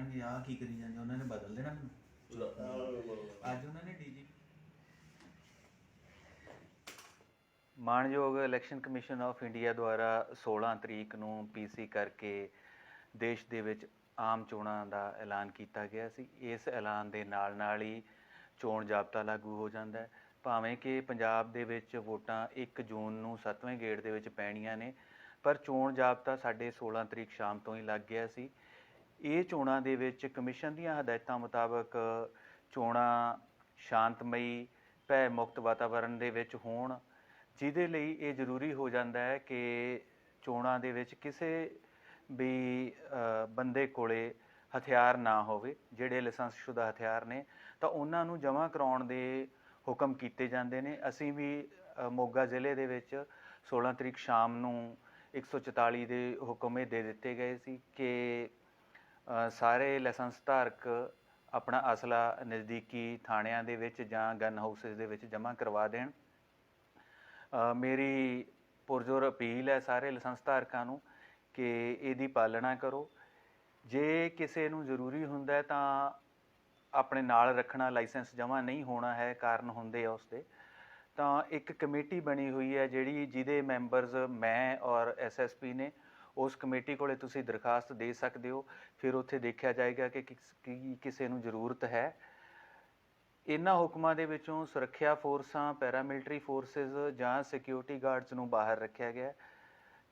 ਕਹਿਣਗੇ ਆਹ ਕੀ ਕਰੀ ਜਾਂਦੇ ਉਹਨਾਂ ਨੇ ਬਦਲ ਦੇਣਾ ਮੈਨੂੰ। ਅੱਜ ਉਹਨਾਂ ਨੇ ਡੀਜੀ ਮਾਨਯੋਗ ਇਲੈਕਸ਼ਨ ਕਮਿਸ਼ਨ ਆਫ ਇੰਡੀਆ ਦੁਆਰਾ 16 ਤਰੀਕ ਨੂੰ ਪੀਸੀ ਕਰਕੇ ਦੇਸ਼ ਦੇ ਵਿੱਚ ਆਮ ਚੋਣਾਂ ਦਾ ਐਲਾਨ ਕੀਤਾ ਗਿਆ ਸੀ। ਇਸ ਐਲਾਨ ਦੇ ਨਾਲ ਨਾਲ ਹੀ ਚੋਣ ਜਾਬਤਾ ਲਾਗੂ ਹੋ ਜਾਂਦਾ ਹੈ। ਭਾਵੇਂ ਕਿ ਪੰਜਾਬ ਦੇ ਵਿੱਚ ਵੋਟਾਂ 1 ਜੂਨ ਨੂੰ 7ਵੇਂ ਗੇੜ ਦੇ ਵਿੱਚ ਪੈਣੀਆਂ ਨੇ ਪਰ ਚੋਣ ਜਾਬਤਾ ਸਾਡੇ 16 ਤਰੀਕ ਸ਼ਾਮ ਤੋਂ ਹੀ ਲੱਗ ਗਿਆ ਸੀ। ਇਹ ਚੋਣਾਂ ਦੇ ਵਿੱਚ ਕਮਿਸ਼ਨ ਦੀਆਂ ਹਦਾਇਤਾਂ ਮੁਤਾਬਕ ਚੋਣਾਂ ਸ਼ਾਂਤਮਈ ਭੈ ਮੁਕਤ ਵਾਤਾਵਰਣ ਦੇ ਵਿੱਚ ਹੋਣ, ਜਿਹਦੇ ਲਈ ਇਹ ਜ਼ਰੂਰੀ ਹੋ ਜਾਂਦਾ ਹੈ ਕਿ ਚੋਣਾਂ ਦੇ ਵਿੱਚ ਕਿਸੇ ਵੀ ਬੰਦੇ ਕੋਲੇ ਹਥਿਆਰ ਨਾ ਹੋਵੇ, ਜਿਹੜੇ ਲਾਇਸੈਂਸਸ਼ੁਦਾ ਹਥਿਆਰ ਨੇ, ਤਾਂ ਉਹਨਾਂ ਨੂੰ ਜਮ੍ਹਾਂ ਕਰਾਉਣ ਦੇ ਹੁਕਮ ਕੀਤੇ ਜਾਂਦੇ ਨੇ। ਅਸੀਂ ਵੀ ਮੋਗਾ ਜ਼ਿਲ੍ਹੇ ਦੇ ਵਿੱਚ 16 ਤਰੀਕ ਸ਼ਾਮ ਨੂੰ 144 ਦੇ ਹੁਕਮੇ ਦੇ ਦਿੱਤੇ ਗਏ ਸੀ ਕਿ ਸਾਰੇ ਲਾਇਸੈਂਸ ਧਾਰਕ ਆਪਣਾ ਅਸਲਾ ਨਜ਼ਦੀਕੀ ਥਾਣਿਆਂ ਦੇ ਵਿੱਚ ਜਾਂ ਗਨ ਹਾਊਸਸ ਦੇ ਵਿੱਚ ਜਮ੍ਹਾਂ ਕਰਵਾ ਦੇਣ। ਮੇਰੀ ਪੁਰਜ਼ੋਰ ਅਪੀਲ ਹੈ ਸਾਰੇ ਲਾਇਸੈਂਸ ਧਾਰਕਾਂ ਨੂੰ ਕਿ ਇਹਦੀ ਪਾਲਣਾ ਕਰੋ। ਜੇ ਕਿਸੇ ਨੂੰ ਜ਼ਰੂਰੀ ਹੁੰਦਾ ਤਾਂ ਆਪਣੇ ਨਾਲ ਰੱਖਣਾ, ਲਾਇਸੈਂਸ ਜਮ੍ਹਾਂ ਨਹੀਂ ਹੋਣਾ ਹੈ ਕਾਰਨ ਹੁੰਦੇ ਆ ਉਸਦੇ। ਤਾਂ ਇੱਕ ਕਮੇਟੀ ਬਣੀ ਹੋਈ ਹੈ ਜਿਹੜੀ ਜਿਹਦੇ ਮੈਂਬਰਸ ਮੈਂ ਔਰ ਐਸਐਸਪੀ ਨੇ ਉਸ ਕਮੇਟੀ ਕੋਲੇ ਤੁਸੀਂ ਦਰਖਾਸਤ ਦੇ ਸਕਦੇ ਹੋ। ਫਿਰ ਉੱਥੇ ਦੇਖਿਆ ਜਾਏਗਾ ਕਿ ਕਿਸ- ਕੀ ਕਿਸੇ ਨੂੰ ਜ਼ਰੂਰਤ ਹੈ। ਇਹਨਾਂ ਹੁਕਮਾਂ ਦੇ ਵਿੱਚੋਂ ਸੁਰੱਖਿਆ ਫੋਰਸਾਂ, ਪੈਰਾਮਿਲਟਰੀ ਫੋਰਸਸ ਜਾਂ ਸਿਕਿਉਰਿਟੀ ਗਾਰਡਸ ਨੂੰ ਬਾਹਰ ਰੱਖਿਆ ਗਿਆ ਹੈ।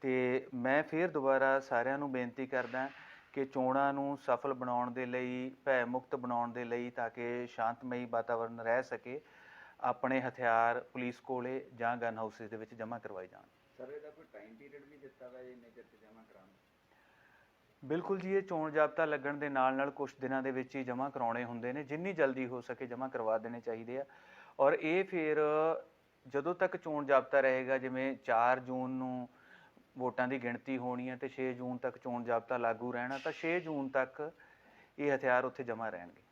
ਤੇ ਮੈਂ ਫਿਰ ਦੁਬਾਰਾ ਸਾਰਿਆਂ ਨੂੰ ਬੇਨਤੀ ਕਰਦਾ ਕਿ ਚੋਣਾਂ ਨੂੰ ਸਫਲ ਬਣਾਉਣ ਦੇ ਲਈ, ਭੈ ਮੁਕਤ ਬਣਾਉਣ ਦੇ ਲਈ ਤਾਂ ਕਿ ਸ਼ਾਂਤਮਈ ਵਾਤਾਵਰਣ ਰਹਿ ਸਕੇ, ਆਪਣੇ ਹਥਿਆਰ ਪੁਲਿਸ ਕੋਲੇ ਜਾਂ ਗਨ ਹਾਊਸਿਸ ਦੇ ਵਿੱਚ ਜਮ੍ਹਾਂ ਕਰਵਾਏ ਜਾਣ। ਸਰ, ਇਹਦਾ ਕੋਈ ਟਾਈਮ ਪੀਰੀਅਡ ਵੀ ਦਿੱਤਾ ਵਾ ਇੰਨੇ ਚਿਰ ਚ ਜਮ੍ਹਾਂ ਕਰਾਉਣ? ਬਿਲਕੁਲ ਜੀ, ਇਹ ਚੋਣ ਜਾਬਤਾ ਲੱਗਣ ਦੇ ਨਾਲ ਨਾਲ ਕੁਝ ਦਿਨਾਂ ਦੇ ਵਿੱਚ ਹੀ ਜਮ੍ਹਾਂ ਕਰਾਉਣੇ ਹੁੰਦੇ ਨੇ, ਜਿੰਨੀ ਜਲਦੀ ਹੋ ਸਕੇ ਜਮ੍ਹਾਂ ਕਰਵਾ ਦੇਣੇ ਚਾਹੀਦੇ ਆ। ਔਰ ਇਹ ਫਿਰ ਜਦੋਂ ਤੱਕ ਚੋਣ ਜਾਬਤਾ ਰਹੇਗਾ, ਜਿਵੇਂ 4 ਜੂਨ ਨੂੰ ਵੋਟਾਂ ਦੀ ਗਿਣਤੀ ਹੋਣੀ ਹੈ ਤੇ 6 ਜੂਨ ਤੱਕ ਚੋਣ ਜਾਬਤਾ ਲਾਗੂ ਰਹਿਣਾ, ਤਾਂ 6 ਜੂਨ ਤੱਕ ਇਹ ਹਥਿਆਰ ਉੱਥੇ ਜਮ੍ਹਾਂ ਰਹਿਣਗੇ।